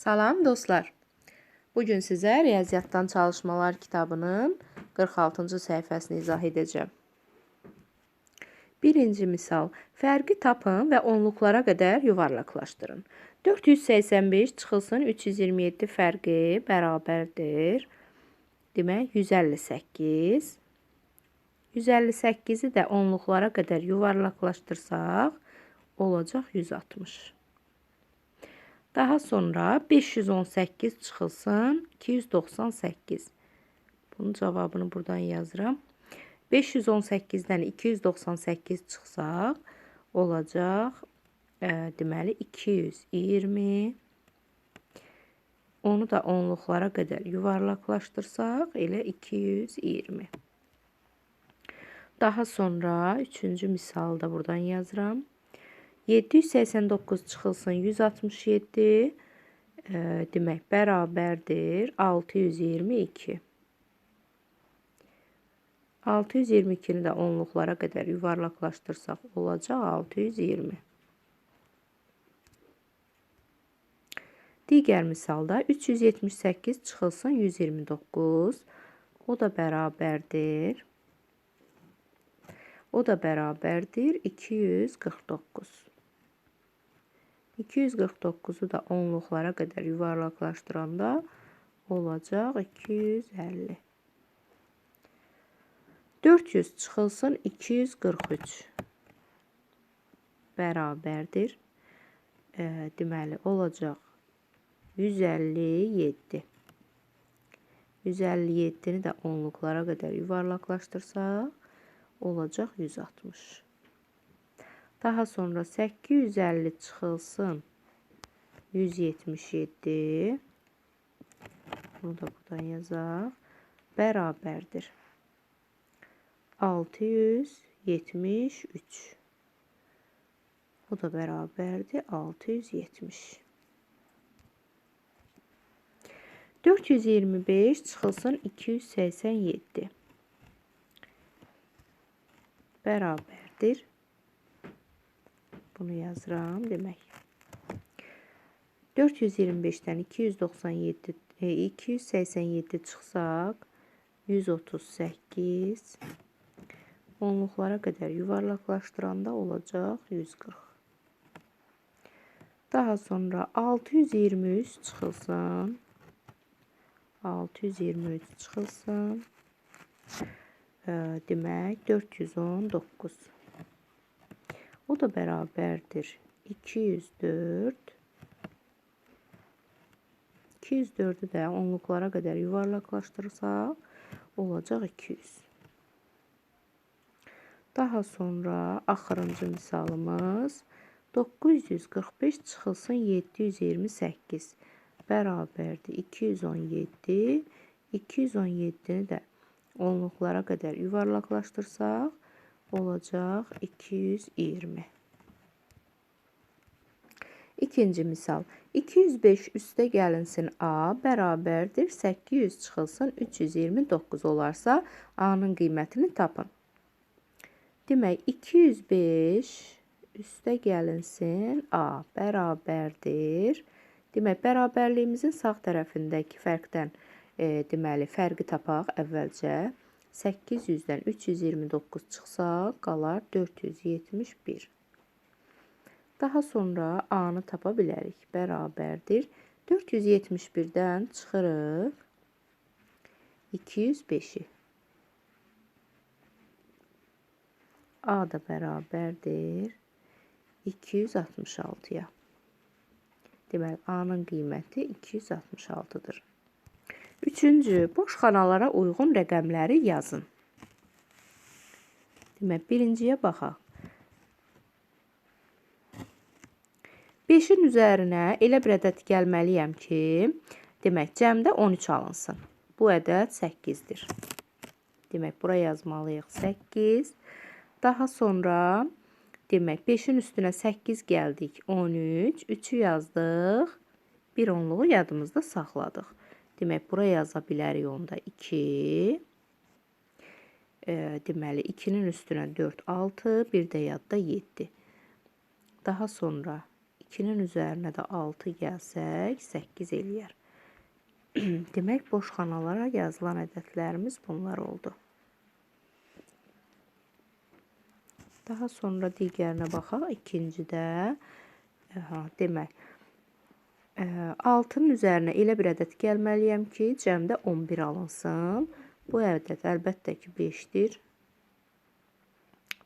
Salam dostlar. Bugün sizə Riyaziyyatdan çalışmalar kitabının 46-cı səhifəsini izah edəcəm. Birinci misal. Fərqi tapın və onluqlara qədər yuvarlaqlaşdırın. 485 çıxılsın 327 fərqi bərabərdir. Demək 158. 158-i də onluqlara qədər yuvarlaqlaşdırsaq olacaq 160. Daha sonra 518 çıxılsın 298. Bunun cavabını buradan yazıram. 518-dən 298 çıxsaq olacaq e, deməli 220. Onu da onluqlara qədər yuvarlaqlaşdırsaq elə 220. Daha sonra üçüncü misalı da buradan yazıram. 789 çıxılsın 167 e, demək bərabərdir 622. 622-ni də onluqlara qədər yuvarlaqlaşdırsaq olacaq 620. Digər misalda 378 çıxılsın 129. O da bərabərdir. O da bərabərdir 249. 249-u da onluqlara qədər yuvarlaqlaşdıranda olacaq 250. 400 çıxılsın 243 bərabərdir. E, deməli olacaq 157. 157-ni də onluqlara qədər yuvarlaqlaşdırsaq olacaq 160. Daha sonra 850 çıxılsın 177. Bunu da buradan yazaq. Bərabərdir. 673. Bu da bərabərdir 670. 425 çıxılsın 287. Bərabərdir bunu yazıram demək. 425-dən 297 e, 287 çıxsaq 138 onluqlara qədər yuvarlaqlaşdıranda olacaq 140. Daha sonra 623 çıxılsın. 623 çıxılsın. E, demək 419. O da bərabərdir 204. 204-ü də onluqlara qədər yuvarlaqlaşdırsaq olacaq 200. Daha sonra axırıncı misalımız 945 çıxılsın 728 bərabərdir 217. 217-ni də onluqlara qədər yuvarlaqlaşdırsaq olacaq 220. İkinci misal. 205 üstə gəlinsin A bərabərdir 800 çıxılsın 329 olarsa A-nın qiymətini tapın. Demək 205 üstə gəlinsin A bərabərdir. Demək bərabərliyimizin sağ tərəfindəki fərqdən e, deməli fərqi tapaq əvvəlcə. 800-dən 329 çıxsa, qalar 471. Daha sonra A-nı tapa bilərik. Bərabərdir. 471-dən çıxırıq 205-i. A da bərabərdir 266-ya. Deməli, A-nın qiyməti 266-dır. Üçüncü, boş xanalara uyğun rəqəmləri yazın. Demək, birinciyə baxaq. 5-in üzərinə elə bir ədəd gəlməliyəm ki, demək, cəmdə 13 alınsın. Bu ədəd 8-dir. Demək, bura yazmalıyıq 8. Daha sonra, demək, 5-in üstünə 8 gəldik, 13. 3-ü yazdıq, bir onluğu yadımızda saxladıq. Demək, bura yaza bilərik onda 2. E, deməli, 2-nin üstünə 4, 6, bir də yadda 7. Daha sonra 2-nin üzərinə də 6 gəlsək 8 eləyər. Demək boş xanalara yazılan ədədlərimiz bunlar oldu. Daha sonra digərinə baxaq. İkincidə aha, demək 6-nın üzərinə elə bir ədəd gəlməliyəm ki, cəmdə 11 alınsın. Bu ədəd əlbəttə ki 5-dir.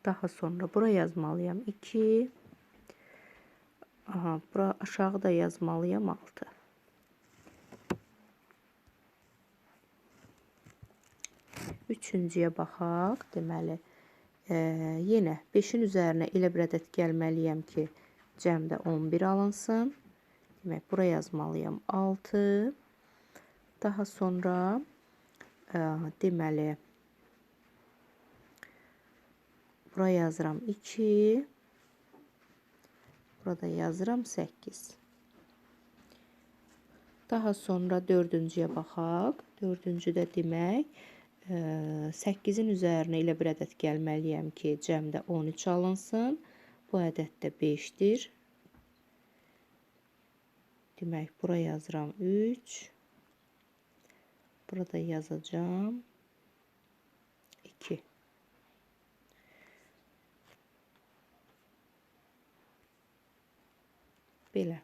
Daha sonra bura yazmalıyam 2. Aha, bura aşağı da yazmalıyam 6. Üçüncüyə baxaq. Deməli, e, yenə 5-in üzərinə elə bir ədəd gəlməliyəm ki, cəmdə 11 alınsın. Demək, bura yazmalıyam 6. Daha sonra e, deməli, Bura yazıram 2. Burada yazıram 8. Daha sonra dördüncüyə baxaq. Dördüncüdə demək 8-in e, üzərinə elə bir ədəd gəlməliyəm ki, cəmdə 13 alınsın. Bu ədəd də 5-dir. Demək, bura yazıram 3. Burada yazacağım 2. Belə.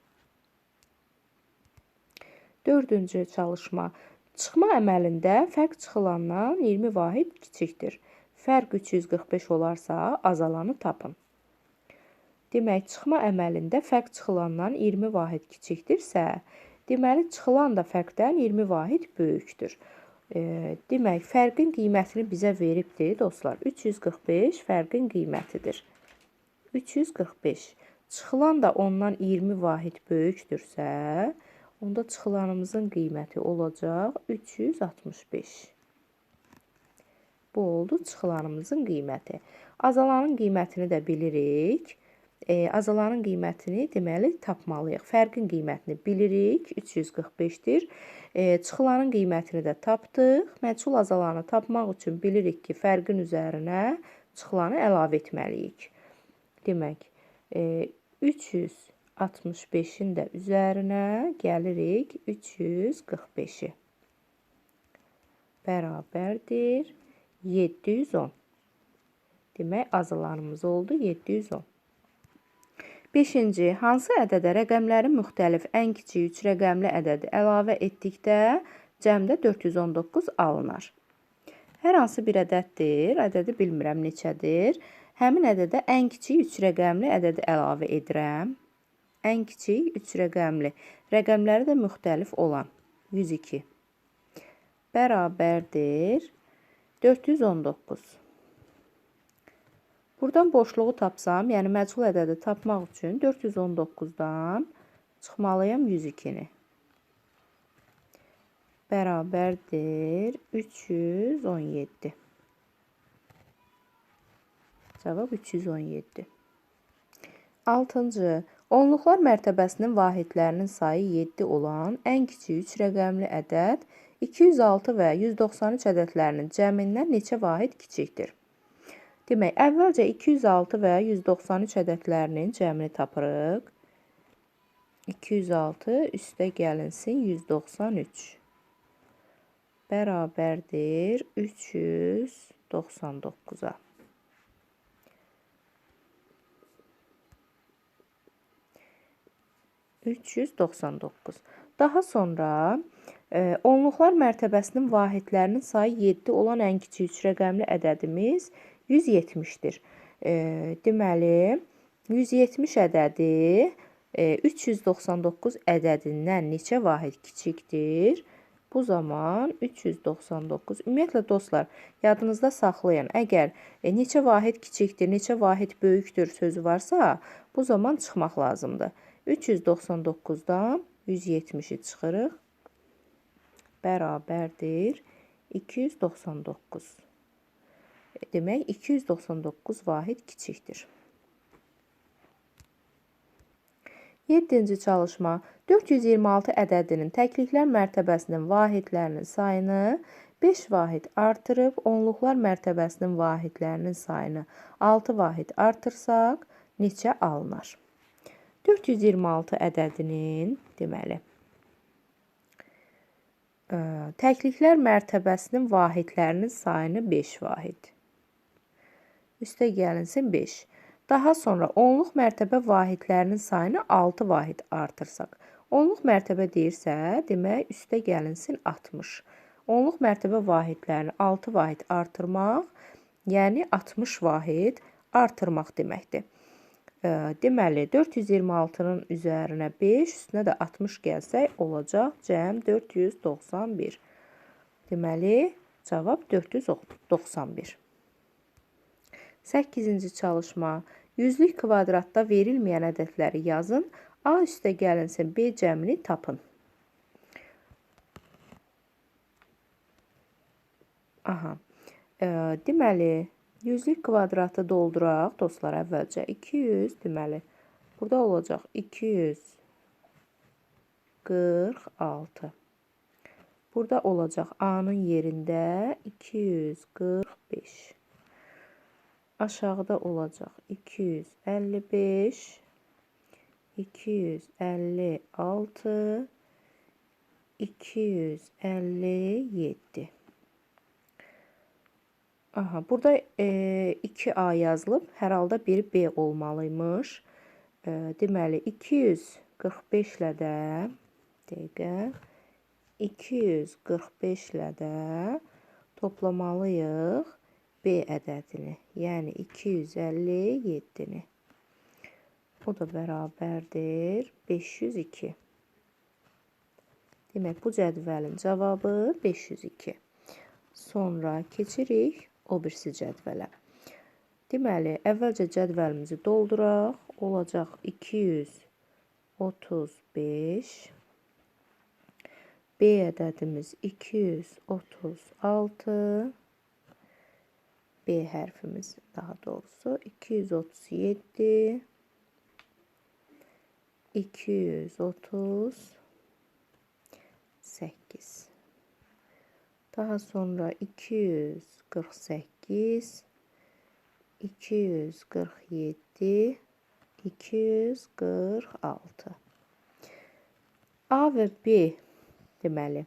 Dördüncü çalışma. Çıxma əməlində fərq çıxılandan 20 vahid kiçikdir. Fərq 345 olarsa, azalanı tapın. Demək, çıxma əməlində fərq çıxılandan 20 vahid kiçikdirsə, deməli, çıxılan da fərqdən 20 vahid böyükdür. E, demək, fərqin qiymətini bizə veribdir, dostlar. 345 fərqin qiymətidir. 345. Çıxılan da ondan 20 vahid böyükdürsə, onda çıxılanımızın qiyməti olacaq 365. Bu oldu çıxılanımızın qiyməti. Azalanın qiymətini də bilirik. E, azalanın qiymətini deməli tapmalıyıq. Fərqin qiymətini bilirik. 345-dir. E, çıxılanın qiymətini də tapdıq. Məchul azalanı tapmaq üçün bilirik ki, fərqin üzərinə çıxılanı əlavə etməliyik. Demək, e, 365-in də üzərinə gəlirik 345-i. Bərabərdir 710. Demək, azılarımız oldu 710. Beşinci, hansı ədədə rəqəmlərin müxtəlif ən kiçik 3 rəqəmli ədədi əlavə etdikdə cəmdə 419 alınar? Hər hansı bir ədəddir, ədədi bilmirəm neçədir. Həmin ədədə ən kiçik 3 rəqəmli ədədi əlavə edirəm. Ən kiçik 3 rəqəmli. Rəqəmləri də müxtəlif olan 102 bərabərdir 419. Buradan boşluğu tapsam, yəni məchul ədədi tapmaq üçün 419-dan çıxmalıyam 102-ni. Bərabərdir 317. Cavab 317. 6-cı. Onluqlar mərtəbəsinin vahidlərinin sayı 7 olan ən kiçik 3 rəqəmli ədəd 206 və 193 ədədlərinin cəmindən neçə vahid kiçikdir? Demək, əvvəlcə 206 və 193 ədədlərinin cəmini tapırıq. 206 üstə gəlinsin 193. Bərabərdir 399-a. 399. Daha sonra e, onluqlar mərtəbəsinin vahidlərinin sayı 7 olan ən kiçik 3 rəqəmli ədədimiz 170-dir. E, deməli, 170 ədədi e, 399 ədədindən neçə vahid kiçikdir? Bu zaman 399. Ümumiyyətlə dostlar, yadınızda saxlayın. Əgər e, neçə vahid kiçikdir, neçə vahid böyükdür sözü varsa, bu zaman çıxmaq lazımdır. 399-dan 170-i çıxırıq. Bərabərdir 299. Demək 299 vahid kiçikdir. 7-ci çalışma 426 ədədinin təkliklər mərtəbəsinin vahidlərinin sayını 5 vahid artırıb onluqlar mərtəbəsinin vahidlərinin sayını 6 vahid artırsaq neçə alınar? 426 ədədinin deməli təkliklər mərtəbəsinin vahidlərinin sayını 5 vahid. Üstə gəlinsin 5. Daha sonra onluq mərtəbə vahidlərinin sayını 6 vahid artırsaq. Onluq mərtəbə deyirsə, demək üstə gəlinsin 60. Onluq mərtəbə vahidlərini 6 vahid artırmaq, yəni 60 vahid artırmaq deməkdir. Deməli 426-nın üzərinə 5, üstünə də 60 gəlsək olacaq cəm 491. Deməli cavab 491. 8-ci çalışma. Yüzlük kvadratda verilməyən ədədləri yazın. A üstə gəlinsin B cəmini tapın. Aha. E, deməli Yüzlük kvadratı dolduraq dostlar əvvəlcə 200 deməli burada olacaq 246. Burada olacaq A-nın yerində 245. Aşağıda olacaq 255 256 257 Aha, burada e, 2A yazılıb. Hər halda bir B olmalıymış. E, deməli 245 ilə də dəqiqə 245 ilə də toplamalıyıq B ədədini. Yəni 257-ni. O da bərabərdir 502. Demək bu cədvəlin cavabı 502. Sonra keçirik o birisi cədvələ. Deməli, əvvəlcə cədvəlimizi dolduraq. Olacaq 235. B ədədimiz 236. B hərfimiz daha doğrusu 237. 238. Daha sonra 248, 247, 246. A və B deməli, ə,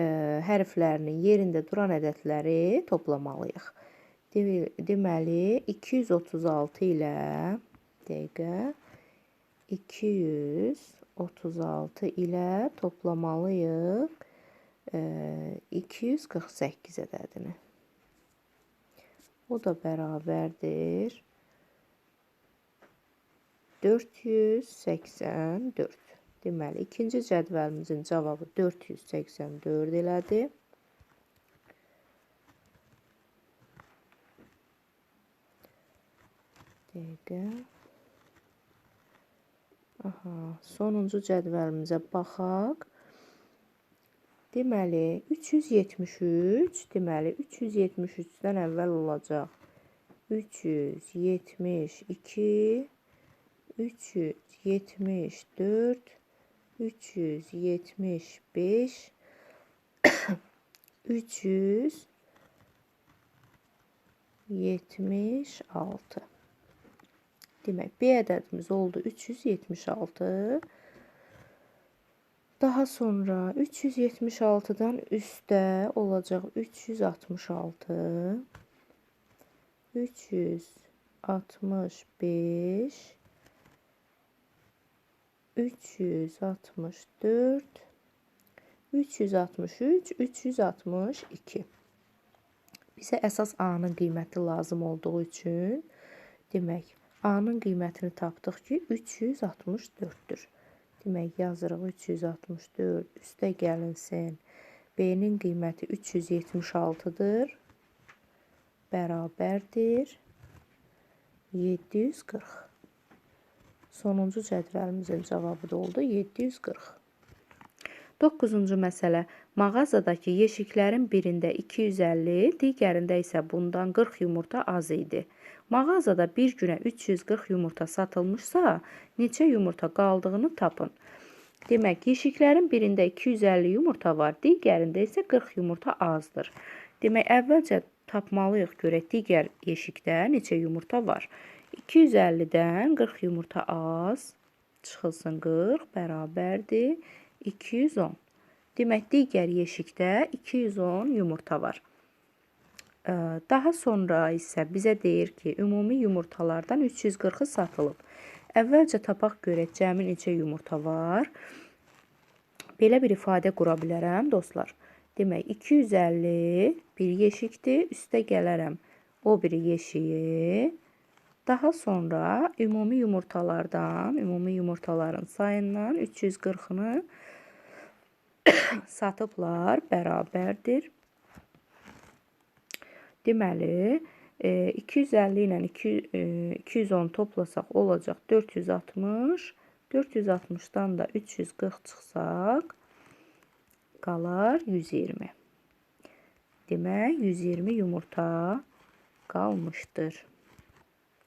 e, hərflərinin yerində duran ədədləri toplamalıyıq. Deməli, 236 ilə dəqiqə 236 ilə toplamalıyıq 248 ədədini. O da bərabərdir 484. Deməli, ikinci cədvəlimizin cavabı 484 elədi. Dəqiqə. Aha, sonuncu cədvəlimizə baxaq. Deməli 373, deməli 373-dən əvvəl olacaq 372, 374, 375, 376. Demək, B ədədimiz oldu 376. Daha sonra 376-dan üstə olacaq 366 365 364 363 362 Bizə əsas A-nın qiyməti lazım olduğu üçün demək A-nın qiymətini tapdıq ki 364-dür. Demək yazırıq 364 üstə gəlinsin. B-nin qiyməti 376-dır. Bərabərdir 740. Sonuncu cədvəlimizin cavabı da oldu 740. 9-cu məsələ. Mağazadakı yeşiklərin birində 250, digərində isə bundan 40 yumurta az idi. Mağazada bir günə 340 yumurta satılmışsa, neçə yumurta qaldığını tapın. Demək, yeşiklərin birində 250 yumurta var, digərində isə 40 yumurta azdır. Demək, əvvəlcə tapmalıyıq görək digər yeşikdə neçə yumurta var. 250-dən 40 yumurta az. çıxılsın 40 bərabərdir 210. Demək, digər yeşikdə 210 yumurta var. Daha sonra isə bizə deyir ki, ümumi yumurtalardan 340-ı satılıb. Əvvəlcə tapaq görək cəmi neçə yumurta var. Belə bir ifadə qura bilərəm, dostlar. Demək, 250 bir yeşikdir. Üstə gələrəm o biri yeşiyi. Daha sonra ümumi yumurtalardan, ümumi yumurtaların sayından 340-ını satıblar, bərabərdir. Deməli, e, 250 ilə 200, e, 210 toplasaq olacaq 460. 460-dan da 340 çıxsaq qalar 120. Demək, 120 yumurta qalmışdır.